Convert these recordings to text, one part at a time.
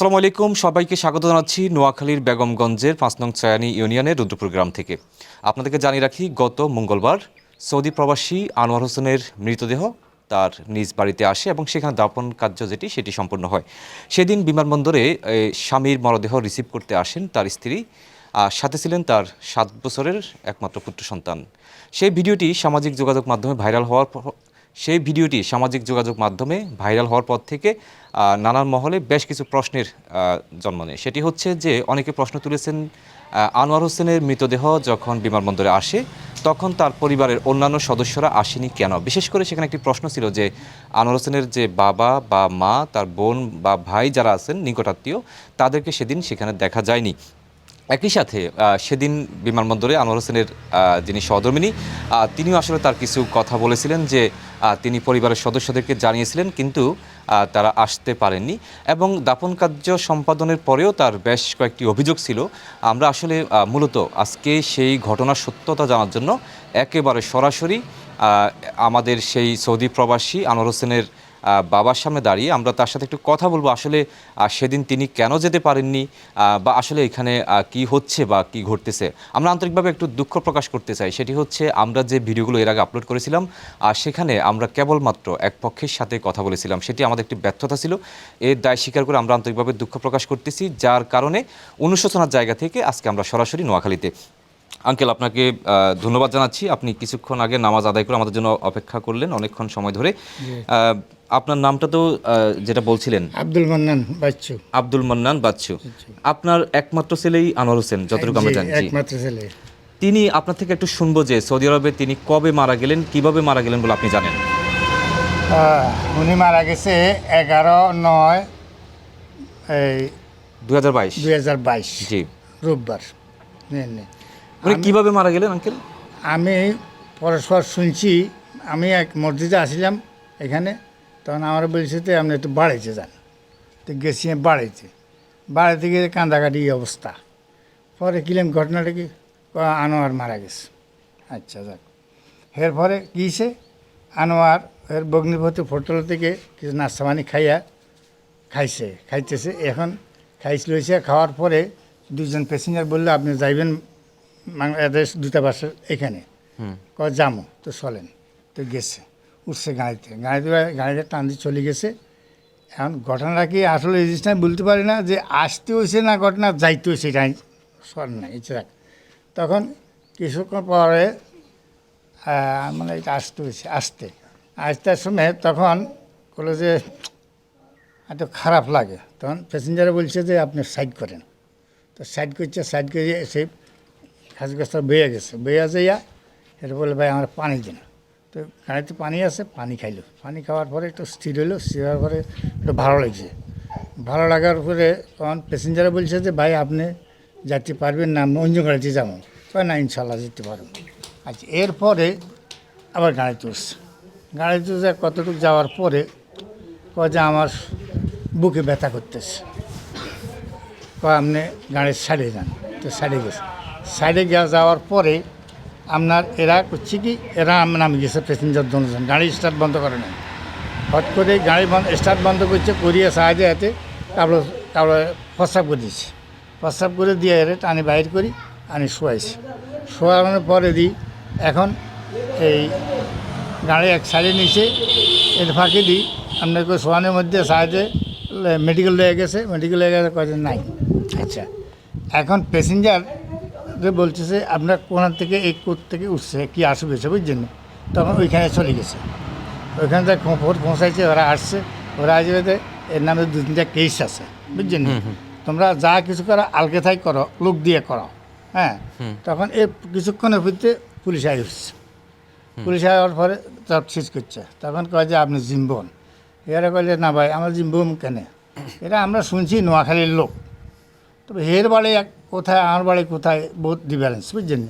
আসসালামু আলাইকুম। সবাইকে স্বাগত জানাচ্ছি নোয়াখালীর বেগমগঞ্জের পাঁচ নং চয়ানি ইউনিয়নের রুদ্রপুর গ্রাম থেকে। আপনাদেরকে জানিয়ে রাখি, গত মঙ্গলবার সৌদি প্রবাসী আনোয়ার হোসেনের মৃতদেহ তার নিজ বাড়িতে আসে এবং সেখানে দাপন কার্য যেটি, সেটি সম্পূর্ণ হয়। সেদিন বিমানবন্দরে স্বামীর মরদেহ রিসিভ করতে আসেন তার স্ত্রী। আর সাথে ছিলেন তার সাত বছরের একমাত্র পুত্র সন্তান। সেই ভিডিওটি সামাজিক যোগাযোগ মাধ্যমে ভাইরাল হওয়ার সেই ভিডিওটি সামাজিক যোগাযোগ মাধ্যমে ভাইরাল হওয়ার পর থেকে নানান মহলে বেশ কিছু প্রশ্নের জন্ম নেয়। সেটি হচ্ছে যে, অনেকে প্রশ্ন তুলেছেন আনোয়ার হোসেনের মৃতদেহ যখন বিমানবন্দরে আসে, তখন তার পরিবারের অন্যান্য সদস্যরা আসেনি কেন? বিশেষ করে সেখানে একটি প্রশ্ন ছিল যে, আনোয়ার হোসেনের যে বাবা বা মা, তার বোন বা ভাই যারা আছেন, নিকটাত্মীয়, তাদেরকে সেদিন সেখানে দেখা যায়নি। একই সাথে সেদিন বিমানবন্দরে আনোয়ার হোসেনের যিনি সহধর্মিনী তিনিও আসলে তার কিছু কথা বলেছিলেন যে তিনি পরিবারের সদস্যদেরকে জানিয়েছিলেন, কিন্তু তারা আসতে পারেননি। এবং দাপন কার্য সম্পাদনের পরেও তার বেশ কয়েকটি অভিযোগ ছিল। আমরা আসলে মূলত আজকে সেই ঘটনার সত্যতা জানার জন্য একেবারে সরাসরি আমাদের সেই সৌদি প্রবাসী আনোয়ার হোসেনের বাবার সামনে দাঁড়িয়ে আমরা তার সাথে একটু কথা বলব। আসলে সেদিন তিনি কেন যেতে পারেননি বা আসলে এখানে কি হচ্ছে বা কি ঘটতেছে? আমরা আন্তরিকভাবে একটু দুঃখ প্রকাশ করতে চাই। সেটি হচ্ছে, আমরা যে ভিডিওগুলো এর আগে আপলোড করেছিলাম আর সেখানে আমরা কেবলমাত্র এক পক্ষের সাথে কথা বলেছিলাম। সেটি আমাদের একটি ব্যর্থতা ছিল। এর দায় স্বীকার করে আমরা আন্তরিকভাবে দুঃখ প্রকাশ করতেছি, যার কারণে অনুশোচনার জায়গা থেকে আজকে আমরা সরাসরি নোয়াখালীতে আঙ্কেল আপনাকে ধন্যবাদ জানাচ্ছি। আপনি কিছুক্ষণ আগে নামাজ আদায় করে আমাদের জন্য অপেক্ষা করলেন অনেকক্ষণ সময় ধরে। আপনার নামটা তো যেটা বলছিলেন। আব্দুল মান্নান বাচ্চু। আব্দুল মান্নান বাচ্চু। আপনার একমাত্র ছেলেই আনোয়ার হোসেন যতটুকু আমরা জানি একমাত্র ছেলে। তিনি আপনার থেকে একটু শুনব যে সৌদি আরবে তিনি কবে মারা গেলেন কীভাবে মারা গেলেন বলে আপনি জানেন? উনি মারা গেছে এগারো নয় এই দুই হাজার বাইশ। দুই হাজার বাইশ জি। রোববার। উনি কীভাবে মারা গেলেন আঙ্কেল? আমি পরস্পর শুনছি আমি এক মসজিদে আসছিলাম এখানে তখন আমার বলছে তো আপনি একটু বাড়াইতে যান। তো গেছি আমি বাড়াইতে বাড়াইতে গিয়ে কান্দাকাটি অবস্থা। পরে কিলাম ঘটনাটা কি? আনোয়ার মারা গেছে। আচ্ছা যাক। এর পরে কীছে আনোয়ার এর বগ্নিপতি হোটেল থেকে কিছু নাস্তা পানি খাইয়া খাইছে খাইতেছে। এখন খাইছ লইছে খাওয়ার পরে দুজন প্যাসেঞ্জার বলল আপনি যাইবেন বাংলাদেশ দূতাবাসের এখানে। কয় যামো তো চলেন। তো গেছে উঠছে গাড়িতে। গাড়িতে গাড়িতে টান দিয়ে চলে গেছে। এখন ঘটনাটা কি আসলে এই জিনিসটা আমি বলতে পারি না যে আসতে হয়েছে না ঘটনা যাইতে হয়েছে এটা নাই এই যাক তখন কিছুক্ষণ পরে মানে এটা আসতে হয়েছে আসতে। আসতে সময় তখন বলে যে এত খারাপ লাগে। তখন প্যাসেঞ্জারে বলছে যে আপনি সাইড করেন। তো সাইড করছে সাইড করে সেই খাস গাছটা বেয়ে গেছে। বেয়ে যাইয়া এটা বলে, ভাই, আমার পানি দিন। তো গাড়িতে পানি আছে, পানি খাইলো। পানি খাওয়ার পরে একটু স্থির হইল। স্থির হওয়ার পরে একটু ভালো লাগছে। ভালো লাগার পরে তখন প্যাসেঞ্জারে বলছে যে, ভাই, আপনি যেতে পারবেন না আমি অন্য গাড়িতে যাব। কয় না ইনশাল্লাহ যেতে পারব। আচ্ছা এরপরে আবার গাড়িতে উঠছে। গাড়িতে উঠে কতটুকু যাওয়ার পরে কয় যে, আমার বুকে ব্যথা করতেছে। কয়, আপনি গাড়ির সাইডে যান। তো সাইডে গেছে। সাইডে গিয়ে যাওয়ার পরে আপনার এরা করছে কি, এরা নামে গেছে প্যাসেঞ্জার দুজন গাড়ি স্টার্ট বন্ধ করে নাই। হট করে গাড়ি বন্ধ স্টার্ট বন্ধ করছে, করিয়ে সাহায্যে হাতে তারপর তারপরে প্রস্রাব করে দিয়েছে। প্রস্রাব করে দিয়ে এর টানি বাইর করি, আনি শোয়াইছি। শোয়ানোর পরে দিই এখন এই গাড়ি এক সাইডে নিচে এর ফাঁকে দিই আপনাকে শোয়ানোর মধ্যে সাহায্যে মেডিকেল লয়ে গেছে মেডিকেল লয়ে গেছে কয়েকজন নাই। আচ্ছা এখন প্যাসেঞ্জার যে বলতেছে আপনার কোনার থেকে এই কোর থেকে উঠছে কি আসবে বুঝছেন তখন ওইখানে চলে গেছে। ওইখান থেকে খবর পৌঁছাইছে ওরা আসছে। ওরা আসবে এর নামে দু তিনটা কেস আছে বুঝছেন? তোমরা যা কিছু করো আলগে থাই করো লোক দিয়ে করো হ্যাঁ? তখন এ কিছুক্ষণের ভিতরে পুলিশ আই উঠছে পুলিশ আসার পরে সব শেষ করছে। তখন কয় যে আপনি জিম্বন। এরা কইলে না ভাই আমার জিম্বম কেন? এটা আমরা শুনছি নোয়াখালীর লোক। তবে হের বাড়ি এক কোথায় আমার বাড়ি কোথায় বহুত ডিফারেন্স বুঝছেন?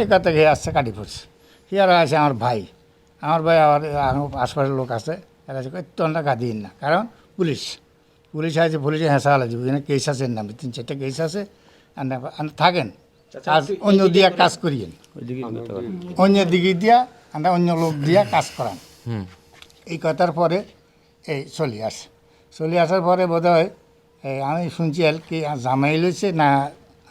এই কথা খেয়ে আসছে কাটি পড়ছে হিয়ারা আছে আমার ভাই। আমার ভাই আমার আমার আশপাশের লোক আছে। এরা আছে তোমরা গাদিন না। কারণ পুলিশ। পুলিশ আছে পুলিশে হেঁসা আলাদা এখানে কেস আছে নামে তিন চারটে কেস আছে। আর থাকেন। কাজ অন্য দিয়া কাজ করিয়েন। অন্য দিকে দিয়া আমরা অন্য লোক দিয়া কাজ করান। এই কথার পরে এই চলে আসে। চলে আসার পরে বোধ হয় আমি শুনছি আর কি জামাই লৈছে না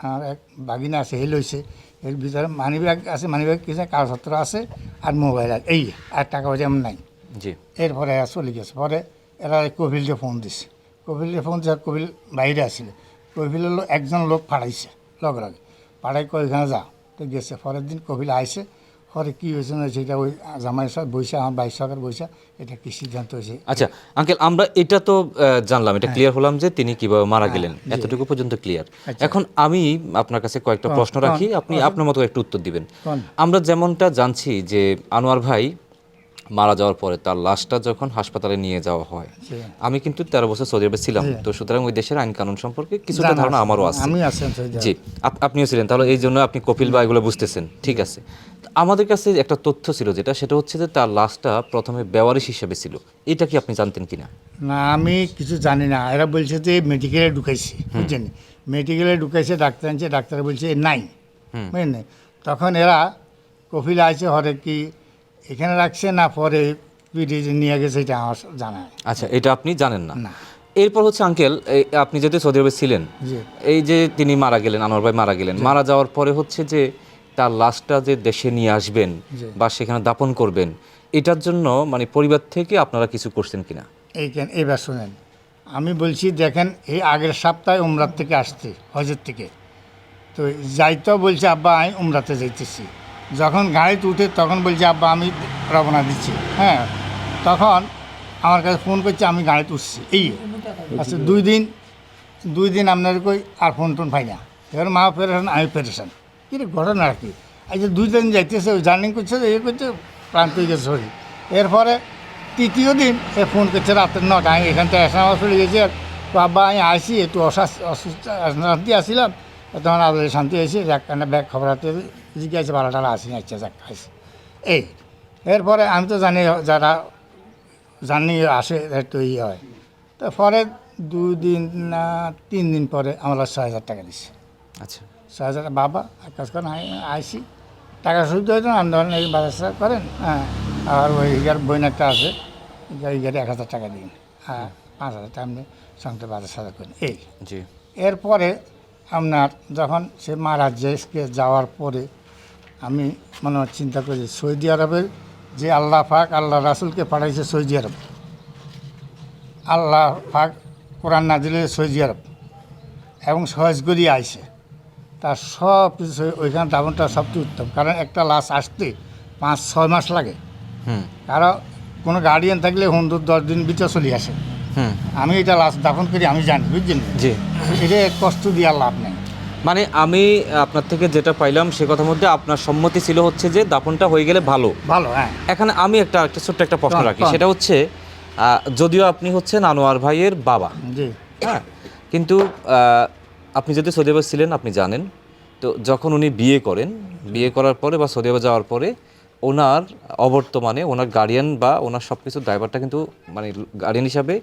আমার এক বাগিনা আছে হে লৈছে। এর ভিতরে মানি ব্যাগ আছে মানি ব্যাগ কিছু কাগজপত্র আছে আর মোবাইল আছে। এই আর টাকা পয়সা এমন নাই। জি। এরপরে এরা চলে গেছে। পরে এরা কপিলকে ফোন দিছে। কপিলকে ফোন দিছে আর কপিল বাইরে আসলে কপিলের একজন লোক পাঠাইছে লগে লগে। পাঠাই কই এখানে যা। তো গেছে। পরের দিন কপিল আইসে পরে কী হয়েছে না সেটা ওই জামাইয়ের সাথে বৈশা আমার বাইশ সরকার বৈশা এটা কি সিদ্ধান্ত হয়েছে? আচ্ছা আঙ্কেল আমরা এটা তো জানলাম এটা ক্লিয়ার হলাম যে তিনি কীভাবে মারা গেলেন এতটুকু পর্যন্ত ক্লিয়ার এখন আমি আপনার কাছে কয়েকটা প্রশ্ন রাখি আপনি আপনার মতো একটু উত্তর দিবেন। আমরা যেমনটা জানছি যে আনোয়ার ভাই মারা যাওয়ার পরে তার লাশটা যখন হাসপাতালে নিয়ে যাওয়া হয় আমি কিন্তু তেরো বছর সৌদি আরবে ছিলাম। তো সুতরাং ওই দেশের আইন কানুন সম্পর্কে কিছুটা ধারণা আমারও আছে। আছেন জি আপনিও ছিলেন। তাহলে এই জন্য আপনি কপিল বা এগুলো বুঝতেছেন। ঠিক আছে। আমাদের কাছে একটা তথ্য ছিল যেটা সেটা হচ্ছে যে তার লাশটা প্রথমে বেওয়ারিশ হিসেবে ছিল। এটা কি আপনি জানতেন কিনা? না আমি কিছু জানি না। এরা বলছে যে মেডিকেলে ঢুকাইছে বুঝছেন? মেডিকেলে ঢুকাইছে ডাক্তার আনছে ডাক্তার বলছে নাই। বুঝলেন? তখন এরা কপিল আছে হরে কি এখানে রাখছে না পরে পিডিজে নিয়ে গেছে এটা আমার জানা নেই। আচ্ছা এটা আপনি জানেন না? না। এরপর হচ্ছে আঙ্কেল এই আপনি যেহেতু সৌদি আরবে ছিলেন জি। এই যে তিনি মারা গেলেন আনোয়ার ভাই মারা গেলেন মারা যাওয়ার পরে হচ্ছে যে তার লাশটা যে দেশে নিয়ে আসবেন বা সেখানে দাপন করবেন এটার জন্য মানে পরিবার থেকে আপনারা কিছু করছেন কিনা? এইখান এবার শোনেন আমি বলছি দেখেন এই আগের সপ্তাহে উমরাত থেকে আসছে হজের থেকে। তো যাইতেও বলছে আব্বা আমি উমরাতে যাইতেছি। যখন গাড়িতে উঠে তখন বলছে, আব্বা, আমি রওনা দিচ্ছি। হ্যাঁ তখন আমার কাছে ফোন করছে, আমি গাড়িতে উঠছি। এই আচ্ছা দুই দিন দুই দিন আপনার কই আর ফোন টোন পাই না। এবার মা পেরেশান আমি পেরেশান কি ঘটনা আর কি? আচ্ছা দুই দিন যাইতেছে জার্নিং করছে, এ করছে প্রান্ত গেছে শরীর। এরপরে তৃতীয় দিন এ ফোন করছে, রাতের নটা, আমি এখান থেকে এসে চলে গেছি। বাবা আমি আসি একটু অসুস্থ শান্তি আসছিলাম তখন আদলে শান্তি হয়েছে, এক কারণে ব্যাগ খবর হাতে জিজ্ঞাসা বারো টাকা আসি আচ্ছা যাক আসি এই এরপরে আমি তো জানি যারা জানি আসে একটু ইয়ে হয়। তো পরে দুই দিন না তিন দিন পরে আমরা ছয় হাজার টাকা দিচ্ছি আচ্ছা। ছয় হাজার বাবা এক কাজ করেন আইসি। টাকা সুবিধা হয়তো আমি ধরেন এই বাজার করেন হ্যাঁ আর ওই গার বইন একটা আছে এই গাড়ি এক হাজার টাকা দিন হ্যাঁ পাঁচ হাজার টাকা আপনি সঙ্গে বাজার সাজা করেন। এই জি। এরপরে আপনার যখন সে মারা দেশকে যাওয়ার পরে আমি মনে হয় চিন্তা করি সৌদি আরবের যে আল্লাহ পাক আল্লাহ রাসুলকে পাঠাইছে সৌদি আরব। আল্লাহ পাক কোরআন না দিলে সৌদি আরব এবং সহজগরি আইসে তার সব কিছু ওইখানে দাবনটা সবচেয়ে উত্তম কারণ একটা লাশ আসতে পাঁচ ছয় মাস লাগে। কারণ কোনো গার্ডিয়ান থাকলে হুন্দুর দশ দিন ভিতরে চলে আসে। আমি এটা লাশ দাফন করি আমি জানি বুঝছেন? এটা কষ্ট দিয়ে লাভ নেই। মানে আমি আপনার থেকে যেটা পাইলাম সে কথার মধ্যে আপনার সম্মতি ছিল হচ্ছে যে দাপনটা হয়ে গেলে ভালো। ভালো হ্যাঁ। এখানে আমি একটা একটা ছোট্ট একটা প্রশ্ন রাখি। সেটা হচ্ছে যদিও আপনি হচ্ছেন আনোয়ার ভাইয়ের বাবা জি। হ্যাঁ কিন্তু আপনি যদি সৌদি আরবে ছিলেন আপনি জানেন তো যখন উনি বিয়ে করেন বিয়ে করার পরে বা সৌদি আরবে যাওয়ার পরে ওনার অবর্তমানে ওনার গার্ডিয়ান বা ওনার সব কিছুর ড্রাইভারটা কিন্তু মানে গার্ডিয়ান হিসাবে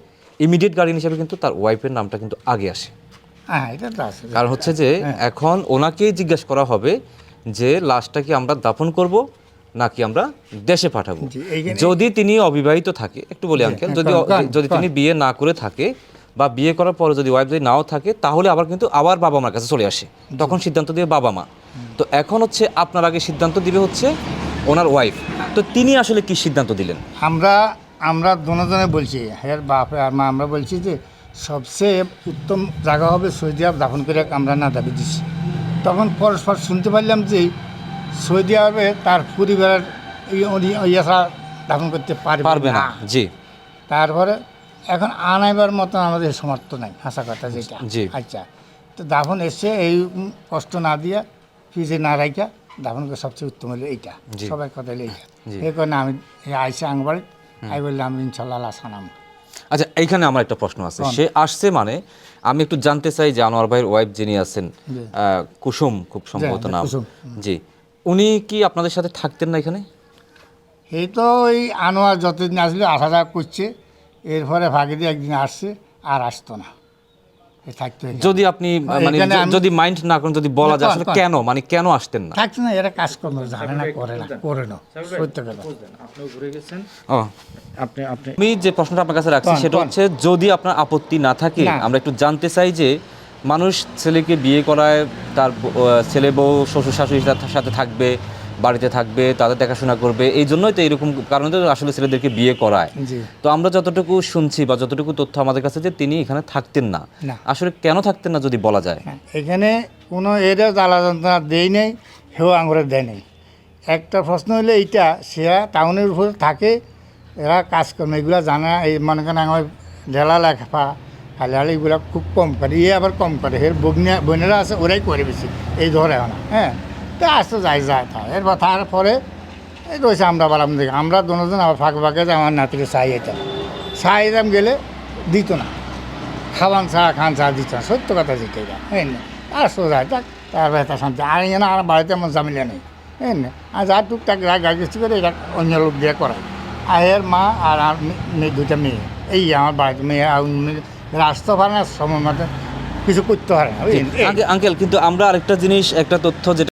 ইমিডিয়েট গার্ডিয়ান হিসাবে কিন্তু তার ওয়াইফের নামটা কিন্তু আগে আসে। হ্যাঁ এটা তো আছে। কারণ হচ্ছে যে এখন ওনাকেই জিজ্ঞেস করা হবে যে লাশটা কি আমরা দাফন করব নাকি আমরা দেশে পাঠাবো। যদি তিনি অবিবাহিত থাকে একটু বলি আঙ্কেল যদি যদি তিনি বিয়ে না করে থাকে বা বিয়ে করার পরে যদি ওয়াইফ যদি নাও থাকে তাহলে আবার কিন্তু আবার বাবা মার কাছে চলে আসে। তখন সিদ্ধান্ত দিবে বাবা মা। তো এখন হচ্ছে আপনার আগে সিদ্ধান্ত দিবে হচ্ছে ওনার ওয়াইফ তো তিনি আসলে কি সিদ্ধান্ত দিলেন? আমরা আমরা দুজনে বলছি হ্যাঁ বাপ আর মা আমরা বলছি যে সবচেয়ে উত্তম জায়গা হবে সৌদি আরব দাফন করে আমরা না দাবি দিচ্ছি তখন পরস্পর শুনতে পারলাম যে সৌদি আরবে তার পরিবারের ইয়ে ছাড়া দাফন করতে পারবে না। জি। তারপরে এখন আনাইবার মতন আমাদের সমর্থ নাই হাসা কথা যেটা। আচ্ছা তো দাফন এসে এই কষ্ট না দিয়া ফ্রিজে না রাখা দাফন করে সবচেয়ে উত্তম হলো এইটা। সবাই কথা হলো এইটা। এই কারণে আমি আইসে আংবাড়ি আই বললাম ইনশাল্লাহ সানাম আচ্ছা এইখানে আমার একটা প্রশ্ন আছে। সে আসছে মানে আমি একটু জানতে চাই যে আনোয়ার ভাইয়ের ওয়াইফ যিনি আছেন কুসুম খুব সম্ভবত নাম। জি। উনি কি আপনাদের সাথে থাকতেন না এখানে? এই তো ওই আনোয়ার যতদিন আসলে আসা যাওয়া করছে এরপরে ভাগে দিয়ে একদিন আসছে আর আসতো না। যদি আপনি মানে যদি মাইন্ড না করেন যদি বলা যায় আসলে কেন? মানে কেন আসতেন না? না এরা কাজকর্ম জানে না করে না করে না সত্য কথা। আপনিও ঘুরে গেছেন। ও। আপনি আপনি আমি যে প্রশ্নটা আপনার কাছে রাখছি সেটা হচ্ছে যদি আপনার আপত্তি না থাকে আমরা একটু জানতে চাই যে মানুষ ছেলেকে বিয়ে করায় তার ছেলে বউ শ্বশুর শাশুড়ির সাথে থাকবে বাড়িতে থাকবে তাদের দেখাশোনা করবে এই জন্যই তো এরকম কারণে তো আসলে ছেলেদেরকে বিয়ে করায়। তো আমরা যতটুকু শুনছি বা যতটুকু তথ্য আমাদের কাছে যে তিনি এখানে থাকতেন না। আসলে কেন থাকতেন না যদি বলা যায়? হ্যাঁ, এখানে কোনো এরা জ্বালা যন্ত্রণা দেয় নেই সেও আঙুরে দেয় নেই। একটা প্রশ্ন হলে এইটা সেরা টাউনের উপর থাকে এরা কাজকর্ম এগুলো জানা এই মনে করেন আমার ঢেলা লেখা হালি এগুলো খুব কম করে ইয়ে আবার কম করে এর বগ্নিয়া বোনেরা আছে ওরাই করে বেশি এই ধরে না হ্যাঁ। তা আসতে যাই যায় তা। এরপর তারপরে এই রয়েছে আমরা বললাম দেখি আমরা দুজন আবার ফাঁকে ফাঁকে যে আমার নাতিকে চাই এটা। চাই দাম গেলে দিত না। খাওয়ান ছাড়া খান ছাড়া দিত না। সত্য কথা যেটা এটা। হ্যাঁ না আর সোজা থাক তার ব্যথা শান্তি। আর এখানে আর বাড়িতে এমন ঝামেলা নেই। হ্যাঁ না আর যা টুকটাক যা গাড়ি করে এটা অন্য লোক দিয়ে করায় আর এর মা আর মেয়ে দুইটা মেয়ে। এই আমার বাড়িতে মেয়ে আর মেয়ে। আসতে পারে না সময় মতো কিছু করতে পারে না? আঙ্কেল কিন্তু আমরা আরেকটা জিনিস একটা তথ্য যেটা